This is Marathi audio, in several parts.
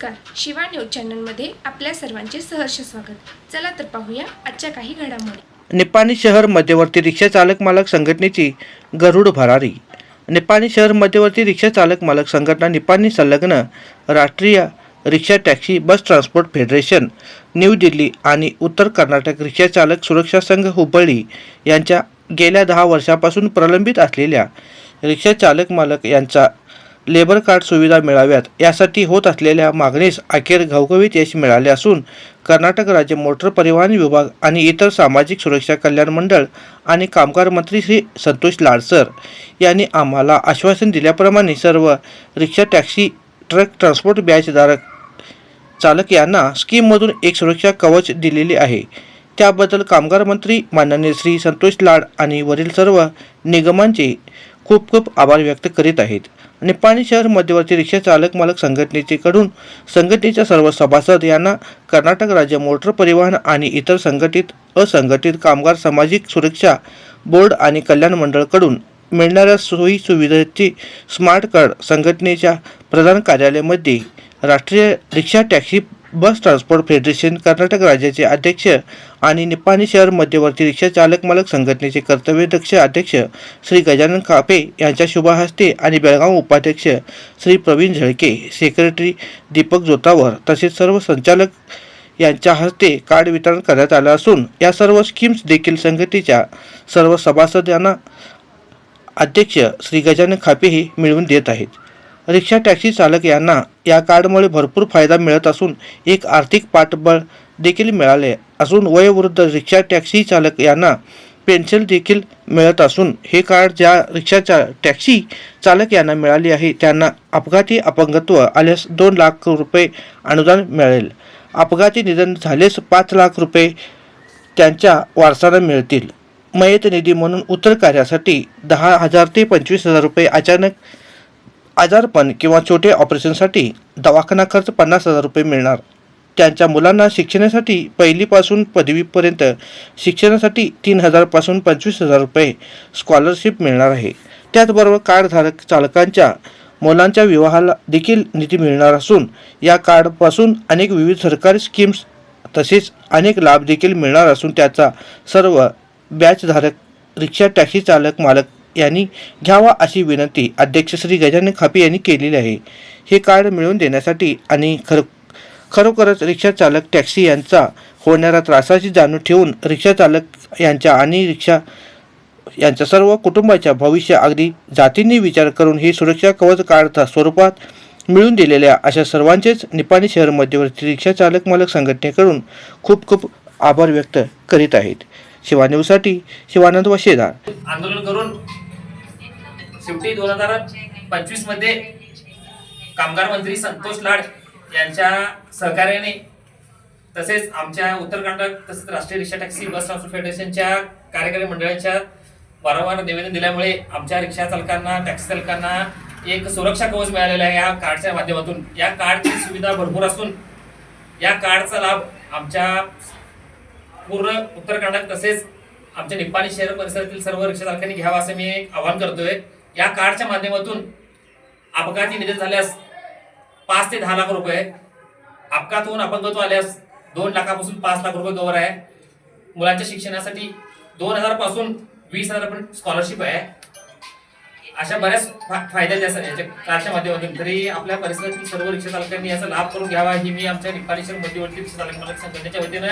शिवा न्यूज चॅनलमध्ये आपल्या सर्वांचे सहर्ष स्वागत. चला तर पाहूया आजच्या काही घडामोडी. निपाणी शहर मध्यवर्ती रिक्षा चालक मालक संघटनेची गरुड भरारी. निपाणी शहर मध्यवर्ती रिक्षा चालक मालक संघटना निपाणी संलग्न राष्ट्रीय rickshaw taxi bus transport federation New Delhi आणि उत्तर कर्नाटक रिक्षा चालक सुरक्षा संघ हुबळी यांच्या गेल्या दहा वर्षापासून प्रलंबित असलेल्या रिक्षा चालक मालक यांचा लेबर कार्ड सुविधा मिळाव्यात. यासाठी होत असलेल्या मागणीस अखेर घवघवीत यश मिळाले असून कर्नाटक राज्य मोटर परिवहन विभाग आणि इतर सामाजिक सुरक्षा कल्याण मंडळ आणि कामगार मंत्री श्री संतोष लाडसर यांनी आम्हाला आश्वासन दिल्याप्रमाणे सर्व रिक्षा टॅक्सी ट्रक ट्रान्सपोर्ट बॅचधारक चालक यांना स्कीममधून एक सुरक्षा कवच दिलेली आहे. त्याबद्दल कामगार मंत्री माननीय श्री संतोष लाड आणि वरील सर्व निगमांचे खूप खूप आभार व्यक्त करीत आहेत. निपाणी शहर मध्यवर्ती रिक्षा चालक मालक संघटनेचेकडून संघटनेच्या सर्व सभासद यांना कर्नाटक राज्य मोटर परिवहन आणि इतर संघटित असंघटित कामगार सामाजिक सुरक्षा बोर्ड आणि कल्याण मंडळकडून मिळणाऱ्या सोयी सुविधेची स्मार्ट कार्ड संघटनेच्या प्रधान कार्यालयामध्ये राष्ट्रीय rickshaw taxi bus transport federation Karnataka राज्याचे अध्यक्ष आणि निपाणी शहर मध्यवर्ती रिक्षा चालक मालक संघटनेचे कर्तव्यदक्ष अध्यक्ष श्री गजानन कापे यांच्या शुभहस्ते आणि बेळगाव उपाध्यक्ष श्री प्रवीण झळके सेक्रेटरी दीपक जोतावर तसेच सर्व संचालक यांच्या हस्ते कार्ड वितरण करण्यात आलं असून या सर्व स्कीम्स देखील संघटनेच्या सर्व सभासदांना अध्यक्ष श्री गजानन खापेही मिळवून देत आहेत. रिक्षा टॅक्सी चालक यांना या कार्डमुळे भरपूर फायदा मिळत असून एक आर्थिक पाठबळ देखील मिळाले असून वयोवृद्ध रिक्षा टॅक्सी चालक यांना पेन्शन देखील मिळत असून हे कार्ड ज्या रिक्षाच्या टॅक्सी चालक यांना मिळाली आहे त्यांना अपघाती अपंगत्व आल्यास दोन लाख रुपये अनुदान मिळेल. अपघाती निधन झालेस पाच लाख रुपये त्यांच्या वारसाला मिळतील. मयत निधी म्हणून उत्तर कार्यासाठी दहा हजार ते पंचवीस हजार रुपये अचानक आजारपण किंवा छोटे ऑपरेशनसाठी दवाखाना खर्च पन्नास हजार रुपये मिळणार. त्यांच्या मुलांना शिक्षणासाठी पहिलीपासून पदवीपर्यंत शिक्षणासाठी तीन हजारपासून पंचवीस हजार रुपये स्कॉलरशिप मिळणार आहे. त्याचबरोबर कार्डधारक चालकांच्या मुलांच्या विवाहाला देखील निधी मिळणार असून या कार्डपासून अनेक विविध सरकारी स्कीम्स तसेच अनेक लाभ देखील मिळणार असून त्याचा सर्व बॅचधारक रिक्षा टॅक्सी चालक मालक यांनी घ्यावा अशी विनंती अध्यक्ष श्री गजानन खापे यांनी केलेली आहे. हे कार्ड मिळवून देण्यासाठी आणि खर खरोखरच रिक्षा चालक टॅक्सी यांचा होणाऱ्या त्रासाची जाणून ठेवून रिक्षा चालक यांच्या आणि रिक्षा यांच्या सर्व कुटुंबाच्या भविष्य अगदी जातींनी विचार करून ही सुरक्षा कवच काढता स्वरूपात मिळून दिलेल्या अशा सर्वांचेच निपाणी शहर मध्यवर्ती रिक्षा चालक मालक संघटनेकडून खूप खूप आभार व्यक्त करीत आहेत. शिवा न्यूजसाठी शिवानंद वशेदार. आंदोलन करून शेवटी दोन हजार पंचवीसमध्ये कामगार मंत्री संतोष लाड यांच्या सहकार्याने तसेच आमच्या उत्तर तसेच राष्ट्रीय रिक्षा टॅक्सी बस ट्रान्सपोर्ट फेडरेशनच्या कार्यकारी मंडळाच्या वारंवार निवेदन दिल्यामुळे आमच्या रिक्षा चालकांना टॅक्सी चालकांना एक सुरक्षा कवच मिळालेला आहे. या कार्डच्या माध्यमातून या कार्डची सुविधा भरपूर असून या कार्डचा लाभ आमच्या पूर्ण उत्तर तसेच आमच्या निप्पाणी शहर परिसरातील सर्व रिक्षा चालकांनी घ्यावा असं मी आवाहन करतोय. या कार्डच्या माध्यमातून अपघाती निधन झाल्यास पाच ते दहा लाख रुपये अपघात होऊन अपंगत्व आल्यास दोन लाखापासून पाच लाख रुपये कवर आहे. मुलांच्या शिक्षणासाठी दोन हजारपासून वीस हजार पण स्कॉलरशिप आहे. अशा बऱ्याच फा- फायद्या त्या याच्या कार्डच्या माध्यमातून. तरी आपल्या परिसरातील सर्व रिक्षा चालकांनी याचा लाभ करून घ्यावा ही मी आमच्या निपाणी शहर मध्यवर्ती रिक्षा चालक मालक संघटनेच्या वतीनं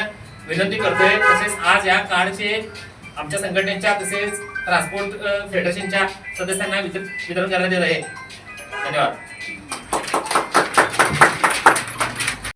विनंती करतोय. तसेच आज या कार्डचे आमच्या संघटनेच्या तसेच ट्रान्सपोर्ट फेडरेशनच्या सदस्यांना वितरण वितरण करण्यात येत आहे. धन्यवाद.